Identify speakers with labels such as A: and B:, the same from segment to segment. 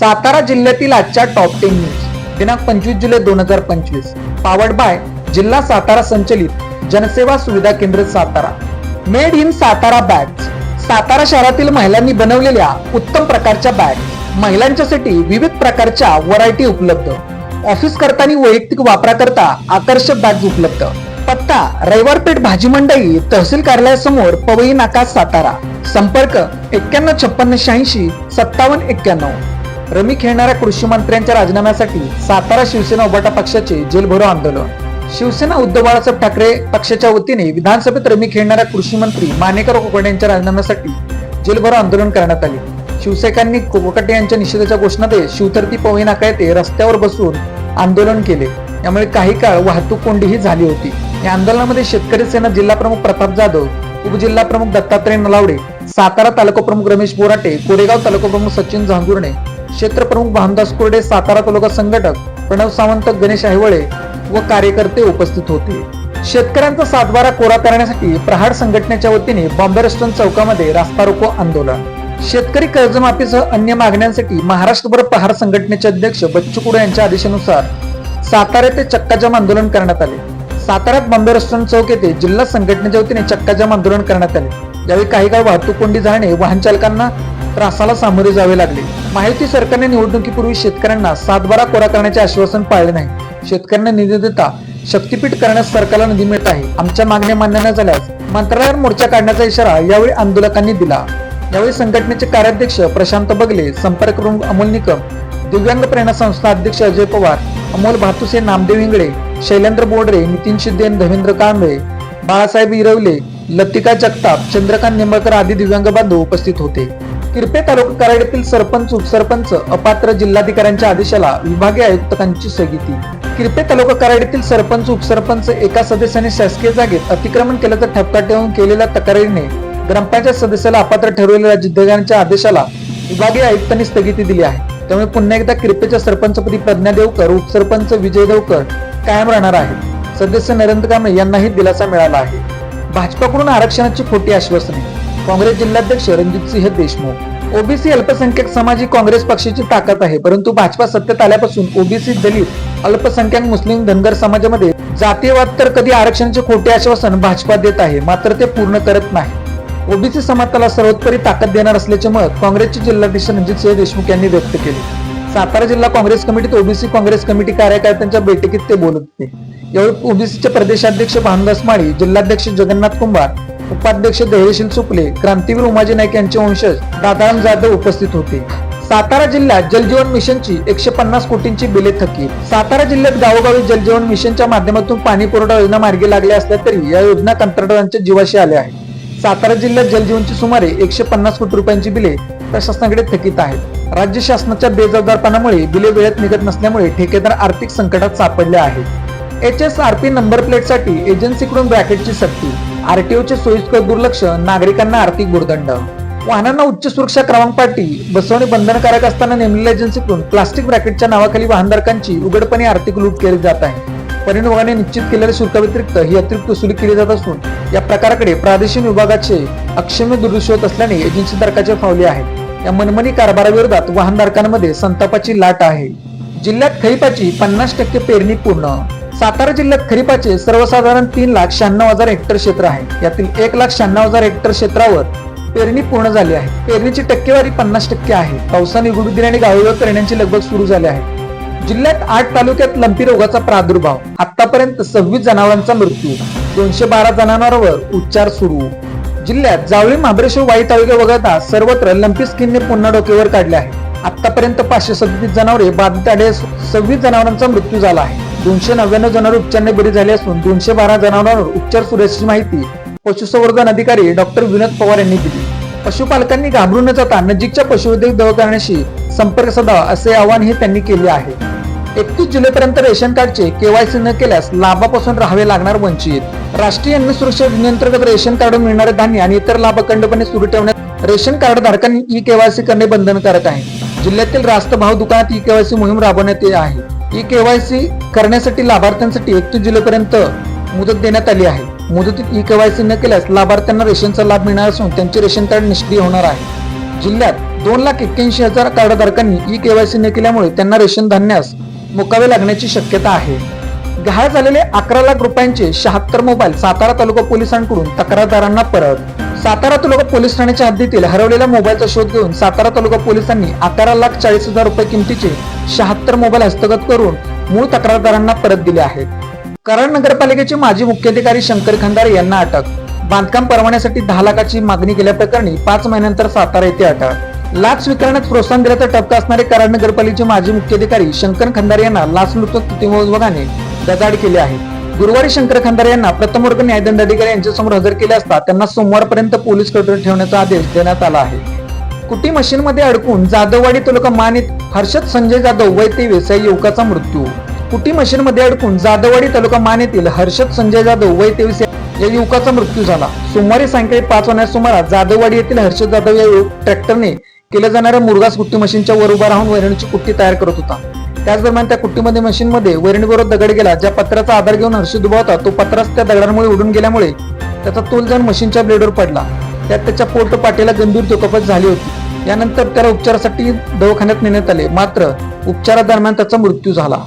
A: सातारा जिल्ह्यातील आजच्या top ten news दिनांक पंचवीस जुलै दोन हजार पंचवीस. पावर्ड बाय जिल्हा सातारा संचलित जनसेवा सुविधा केंद्र Satara. Made in Satara bags Satara शहरातील महिलांनी बनवलेल्या उत्तम प्रकारच्या बॅग महिलांच्यासाठी विविध प्रकारच्या व्हरायटी उपलब्ध. ऑफिस करताना वैयक्तिक वापराकरता आकर्षक बॅग उपलब्ध. पत्ता रविवारपेठ भाजी मंडई तहसील कार्यालयासमोर पवई नाका सातारा. संपर्क एक्क्याण्णव छप्पन्न शहाऐंशी सत्तावन्न एक्क्याण्णव. रमी खेळणाऱ्या कृषी मंत्र्यांच्या राजीनाम्यासाठी सातारा शिवसेना उभाटा पक्षाचे जेलभरो आंदोलन. शिवसेना उद्धव बाळासाहेब ठाकरे पक्षाच्या वतीने विधानसभेत रमी खेळणाऱ्या कृषी मंत्री मानेकर कोकटे यांच्या राजीनाम्यासाठी जेलभरो आंदोलन करण्यात आले. शिवसैनिकांनी कोकटे यांच्या निषेधाच्या घोषणा देत शिवतर्ती पवई नाका येथे रस्त्यावर बसून आंदोलन केले. यामुळे काही काळ वाहतूक कोंडीही झाली होती. या आंदोलनामध्ये शेतकरी सेना जिल्हा प्रमुख प्रताप जाधव उपजिल्हा प्रमुख दत्तात्रय नलावडे सातारा तालुका प्रमुख रमेश बोराटे कोरेगाव तालुका प्रमुख सचिन झांगुर्णे क्षेत्रप्रमुख भामदास कोरडे सातारा तालुका संघटक प्रणव सावंत गणेश आहिवळे व कार्यकर्ते उपस्थित होते. शेतकऱ्यांचा सातबारा कोरा करण्यासाठी प्रहार संघटनेच्या वतीने बॉम्बे रेस्टॉरंट चौकामध्ये रास्ता रोको आंदोलन. शेतकरी कर्जमाफीसह अन्य मागण्यांसाठी महाराष्ट्रभर प्रहार संघटनेचे अध्यक्ष बच्चू कुडे यांच्या आदेशानुसार सातारा ते चक्काजाम आंदोलन करण्यात आले. साताऱ्यात बॉम्बे रेस्टॉरंट चौक येथे जिल्हा संघटनेच्या वतीने चक्काजाम आंदोलन करण्यात आले. यावेळी काही काळ वाहतूक कोंडी झाल्याने वाहन चालकांना त्रासाला सामोरे जावे लागले. माहिती सरकारने निवडणुकीपूर्वी शेतकऱ्यांना सातबारा कोरा करण्याचे आश्वासन पाळले नाही. शेतकऱ्यांना निधी देता शक्तीपीठ करण्यास सरकारला निधी मिळत आहे. आमच्या मागण्या मान्य न झाल्यास मंत्रालयावर मोर्चा काढण्याचा इशारा यावेळी आंदोलकांनी दिला. यावेळी संघटनेचे कार्याध्यक्ष प्रशांत बगले संपर्क प्रमुख अमोल निकम दिव्यांग प्रेरणा संस्था अध्यक्ष अजय पवार अमोल भातुसे नामदेव इंगळे शैलेंद्र बोडरे नितीन शिंदे धवेंद्र कांबळे बाळासाहेब इरवले लतिका जगताप चंद्रकांत निंबाळकर आदी दिव्यांग बांधव उपस्थित होते. किरपे तालुका कराडीतील सरपंच उपसरपंच अपात्र जिल्हाधिकाऱ्यांच्या आदेशाला विभागीय आयुक्तांची स्थगिती. किरपे तालुका कराडीतील सरपंच उपसरपंच एका सदस्याने शासकीय जागेत अतिक्रमण केल्याचा ठपका ठेवून केलेल्या तक्रारीने ग्रामपंचायत सदस्याला अपात्र ठरवलेल्या जिल्हाधिकाऱ्यांच्या आदेशाला विभागीय आयुक्तांनी स्थगिती दिली आहे. त्यामुळे पुन्हा एकदा किरपेच्या सरपंचपदी प्रज्ञा देवकर उपसरपंच विजय देवकर कायम राहणार आहे सदस्य नरेंद्र कांबळे यांनाही दिलासा मिळाला आहे. भाजपाकडून आरक्षणाची खोटी आश्वासने काँग्रेस जिल्हाध्यक्ष रणजितसिंह देशमुख. ओबीसी अल्पसंख्याक समाज ही काँग्रेस पक्षाची ताकद आहे परंतु भाजपा सत्तेत आल्यापासून ओबीसी दलित अल्पसंख्याक मुस्लिम धनगर समाजामध्ये जातीयवाद तर कधी आरक्षणाचे खोटे आश्वासन भाजपा देत आहे मात्र ते पूर्ण करत नाही. ओबीसी समाजाला सर्वोत्तरी ताकद देणार असल्याचे मत काँग्रेसचे जिल्हाध्यक्ष रणजितसिंह देशमुख यांनी व्यक्त केले. सातारा जिल्हा काँग्रेस कमिटीत ओबीसी काँग्रेस कमिटी कार्यकर्त्यांच्या बैठकीत ते बोलत होते. यावेळी ओबीसीचे प्रदेशाध्यक्ष भानुदास माळी जिल्हाध्यक्ष जगन्नाथ कुंभार उपाध्यक्ष धैर्यशील चुकले क्रांतीवीर उमाजी नाईक यांचे वंशज दादाराम जाधव उपस्थित होते. सातारा जिल्ह्यात जलजीवन मिशनची एकशे पन्नास कोटींची बिले थकीत सातारा जिल्ह्यात गावोगावी जलजीवन मिशनच्या माध्यमातून पाणी पुरवठा योजना मार्गी लागल्या असल्या तरी या योजना कंत्राटदारांच्या जीवाशी आल्या आहेत. सातारा जिल्ह्यात जलजीवनची सुमारे एकशे पन्नास कोटी रुपयांची बिले प्रशासनाकडे थकीत आहेत. राज्य शासनाच्या बेजबाबदारपणामुळे बिले वेळेत निघत नसल्यामुळे ठेकेदार आर्थिक संकटात सापडले आहेत. H S R P number प्लेटसाठी एजन्सीकडून ब्रॅकेटची सक्ती. आरटीओचे सोयीस्कर दुर्लक्ष नागरिकांना आर्थिक भुर्दंड वाहनांना उच्च सुरक्षा क्रमांक पाठी बसवणे बंधनकारक असताना नेमलेल्या एजन्सीकडून प्लास्टिक ब्रॅकेटच्या नावाखाली वाहनधारकांची उघडपणे आर्थिक लूट केली जात आहे. परिणामाने निश्चित केलेल्या शुल्काव्यतिरिक्त ही अतिरिक्त वसुली केली जात असून या प्रकाराकडे प्रादेशिक विभागाचे अक्षम्य दुर्लक्ष होत असल्याने एजन्सी धारकाचे फावले आहेत. या मनमनी कारभाराविरोधात वाहनधारकांमध्ये संतापाची लाट आहे. जिल्ह्यात खैपाची पन्नास टक्के पेरणी पूर्ण सातारा जिल्ह्यात खरीपाचे सर्वसाधारण तीन लाख शहाण्णव हजार हेक्टर क्षेत्र आहे. यातील एक लाख शहाण्णव हजार हेक्टर क्षेत्रावर पेरणी पूर्ण झाली आहे. पेरणीची टक्केवारी पन्नास टक्के आहे. पावसाने उघडू दिल्याने गावोगाव पेरण्यांची लगबग सुरू झाली आहे. जिल्ह्यात आठ तालुक्यात लंपी रोगाचा प्रादुर्भाव. आतापर्यंत सव्वीस जनावरांचा मृत्यू. दोनशे बारा जनावरांवर उपचार सुरू. जिल्ह्यात जावळी महाबळेश्वर वाई तालुक्या वगळता सर्वत्र लंपी स्किनने पुन्हा डोक्यावर काढले आहे. आतापर्यंत पाचशे सदतीस जनावरे बाधित आले असून सव्वीस जनावरांचा मृत्यू झाला आहे. दोनशे नव्याण्णव जनावर उपचाराने बरी झाली असून दोनशे बारा जणांवर उपचार सुरू असल्याची माहिती पशुसंवर्धन अधिकारी डॉक्टर विनोद पवार यांनी दिली. पशुपालकांनी घाबरून न जाता नजीकच्या पशुवैद्यक दवाखान्याशी संपर्क साधावा असे आवाहनही त्यांनी केले आहे. एकतीस जुलैपर्यंत रेशन कार्डचे केवायसी न केल्यास लाभापासून राहावे लागणार वंचित. राष्ट्रीय अन्न सुरक्षा योजनेअंतर्गत रेशन कार्ड मिळणारे धान्य आणि इतर लाभ अखंडपणे सुरू ठेवण्यात रेशन कार्ड धारकांनी ई केवायसी करणे बंधनकारक आहे. जिल्ह्यातील रास्त भाव दुकानात ई केवायसी मोहीम राबवण्यात येत आहे. ई केवायसी करण्यासाठी लाभार्थ्यांसाठी एकतीस जुलैपर्यंत मुदत देण्यात आली आहे. मुदतीत ई केवायसी न केल्यास लाभार्थ्यांना रेशनचा लाभ मिळणार असून त्यांचे रेशन कार्ड निष्क्रिय होणार आहे. जिल्ह्यात दोन लाख एक्क्याऐंशी हजार कार्डधारकांनी ई केवायसी न केल्यामुळे त्यांना रेशन धान्यास मुकावे लागण्याची शक्यता आहे. गहाळ झालेले अकरा लाख रुपयांचे शहात्तर मोबाईल सातारा तालुका पोलिसांकडून तक्रारदारांना परत सातारा तालुका पोलीस ठाण्याच्या हद्दीतील हरवलेल्या मोबाईलचा शोध घेऊन सातारा तालुका पोलिसांनी अकरा लाख चाळीस हजार रुपये किमतीचे शहात्तर मोबाईल हस्तगत करून मूळ तक्रारदारांना परत दिले आहेत. कराड नगरपालिकेचे माजी मुख्याधिकारी शंकर खंदारे यांना अटक. बांधकाम परवान्यासाठी दहा लाखाची मागणी केल्याप्रकरणी पाच महिन्यानंतर सातारा येथे अटक. लाच स्वीकारण्यात प्रोत्साहन दिल्याचा टप्पा असणारे कराड नगरपालिकेचे माजी मुख्याधिकारी शंकर खंदारे यांना लाच लाचलुचपत विभागाने गजाड केले आहे. गुरुवारी शंकर खंदारे यांना प्रथम वर्ग न्यायदंडाधिकारी यांच्यासमोर हजर केले असता त्यांना सोमवारपर्यंत पोलीस कोठडीत ठेवण्याचा आदेश देण्यात आला आहे. कुटी मशीनमध्ये अडकून जाधववाडी तालुका मानित हर्षद संजय जाधव वय तेवीस या युवकाचा मृत्यू. कुटी मशीनमध्ये अडकून जाधववाडी तालुका मान येथील हर्षद संजय जाधव वय तेवीस या युवकाचा मृत्यू झाला. सोमवारी सायंकाळी पाच वाजण्याच्या सुमारास जाधववाडी येथील हर्षद जाधव या युवक ट्रॅक्टरने केल्या जाणाऱ्या मुरगास कुट्टी मशीनच्या वर उभा राहून वैरणीची कुट्टी तयार करत होता. त्याच दरम्यान त्या कुट्टीमध्ये मशीनमध्ये वैरणीबरोबर दगड गेला ज्या पत्राचा आधार घेऊन हर्षी दुबा होता तो पत्रास त्या दगडांमुळे उडून गेल्यामुळे त्याचा तोल जाऊन मशीनच्या ब्लेडवर पडला. त्यात त्याच्या पोट पाठीला गंभीर दुखापत झाली होती. यानंतर त्याला उपचारासाठी दवाखान्यात नेण्यात आले. मात्र उपचारादरम्यान त्याचा मृत्यू झाला.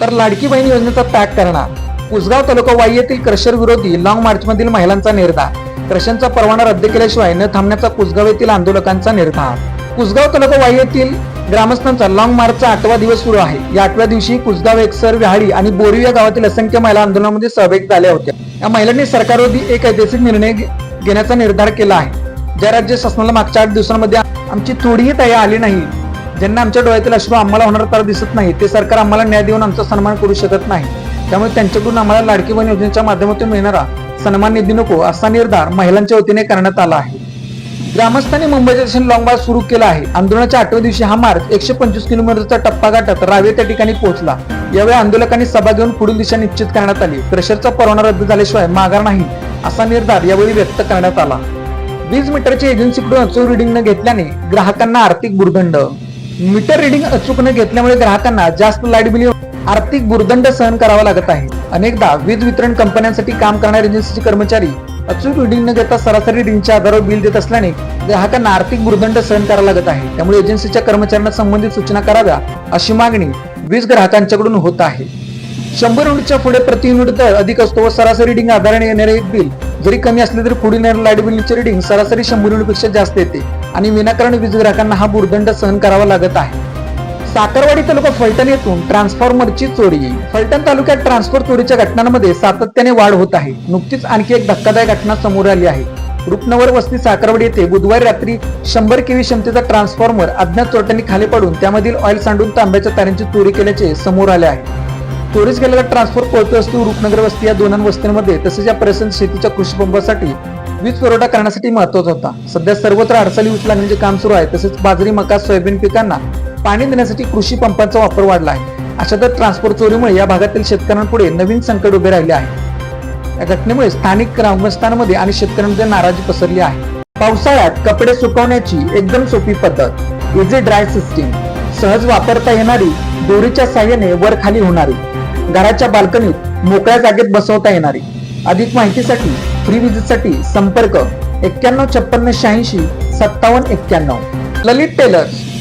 A: तर लाडकी बहीण योजनेचा त्याग करणार. उसगाव तालुका वाई येथील क्रशर विरोधी लॉंग मार्चमधील महिलांचा निर्धार. क्रशनचा परवाना रद्द केल्याशिवाय न थांबण्याचा कुसगाव येथील आंदोलकांचा निर्धार. कुसगाव तालुका वाई ग्रामस्थांचा लॉंग मार्चचा आठवा दिवस सुरू आहे. या आठव्या दिवशी कुसगाव एकसर विहाळी आणि बोरी या गावातील असंख्य महिला आंदोलनामध्ये सहभागी झाल्या होत्या. या महिलांनी सरकारविरोधी एक ऐतिहासिक निर्णय घेण्याचा निर्धार केला आहे. ज्या राज्य शासनाला मागच्या आठ दिवसांमध्ये आमची थोडीही तया आली नाही ज्यांना आमच्या डोळ्यातील अश्रू आम्हाला होणार तर दिसत नाही ते सरकार आम्हाला न्याय देऊन आमचा सन्मान करू शकत नाही. त्यामुळे त्यांच्याकडून आम्हाला लाडकी बहीण योजनेच्या माध्यमातून मिळणारा सन्मान निधी नको असा निर्धार महिलांच्या वतीने करण्यात आला आहे. ग्रामस्थांनी मुंबई स्टेशन लॉंग मार्च सुरू केला आहे. आंदोलनाच्या आठव्या दिवशी हा मार्च एकशे पंचवीस किलोमीटरचा टप्पा गाठत रावे त्या ठिकाणी पोहोचला. यावेळी आंदोलकांनी सभा घेऊन पुढील दिशा निश्चित करण्यात आली. क्रशरचा परवाना रद्द झाल्याशिवाय माघार नाही असा निर्धार यावेळी व्यक्त करण्यात आला. वीज मीटरची एजन्सीकडून अचूक रिडिंग न घेतल्याने ग्राहकांना आर्थिक भुर्दंड मीटर रिडिंग अचूक न घेतल्यामुळे ग्राहकांना जास्त लाइट बिल आर्थिक भुर्दंड सहन करावा लागत आहे. अनेकदा वीज वितरण कंपन्यांसाठी काम करणारे एजन्सीचे कर्मचारी अचूक रिडिंग न घेता सरासरी रिडिंगच्या आधारावर बिल देत असल्याने ग्राहकांना आर्थिक भूर्दंड सहन करावा लागत आहे. त्यामुळे एजन्सीच्या कर्मचाऱ्यांना संबंधित सूचना कराव्या अशी मागणी वीज ग्राहकांच्याकडून होत आहे. शंभर युनिटच्या पुढे प्रति युनिट दर अधिक असतो व सरासरी रिडिंग आधाराने येणारे एक बिल जरी कमी असले तरी पुढील येणाऱ्या लाइट बिलचे रिडिंग सरासरी शंभर युनिटपेक्षा जास्त येते आणि विनाकारण वीज ग्राहकांना हा भूर्दंड सहन करावा लागत आहे. साखरवाडी तालुका फलटण येथून ट्रान्सफॉर्मरची चोरी. फलटण तालुक्यात ट्रान्सफर चोरीच्या घटनांमध्ये सातत्याने वाढ होत आहे. नुकतीच आणखी एक धक्कादायक घटना समोर आली आहे. रूपनगर वस्ती साखरवाडी येथे बुधवारी रात्री शंभर केवी क्षमतेचा ट्रान्सफॉर्मर अज्ञात चोरट्यांनी खाली पाडून त्यामधील ऑइल सांडून तांब्याच्या तारांची चोरी केल्याचे समोर आले आहे. चोरीस गेलेला ट्रान्सफर पळतो असतो रूपनगर वस्ती या दोन वस्त्यांमध्ये तसेच या परिसरात शेतीच्या कृषीपंपासाठी वीज पुरवठा करण्यासाठी महत्त्वाचा होता. सध्या सर्वत्र अडचणी उचलण्याचे काम सुरू आहे. तसेच बाजरी मका सोयाबीन पिकांना पाणी देण्यासाठी कृषी पंपांचा वापर वाढला आहे. अशा तर ट्रान्सपोर्ट चोरीमुळे या भागातील शेतकऱ्यांपुढे नवीन संकट उभे राहिले आहे. या घटनेमुळे स्थानिक ग्रामस्थांमध्ये आणि शेतकऱ्यांमध्ये नाराजी पसरली आहे. पावसाळ्यात कपडे सुकवण्याची एकदम सोपी पद्धत इझी ड्राय सिस्टीम सहज वापरता येणारी दोरीच्या साह्याने वर खाली होणारी घराच्या बाल्कनीत मोकळ्या जागेत बसवता येणारी. अधिक माहितीसाठी फ्री विजिटसाठी संपर्क एक्क्याण्णव छप्पन्न शहाऐंशी सत्तावन्न एक्क्याण्णव. Lalit tailors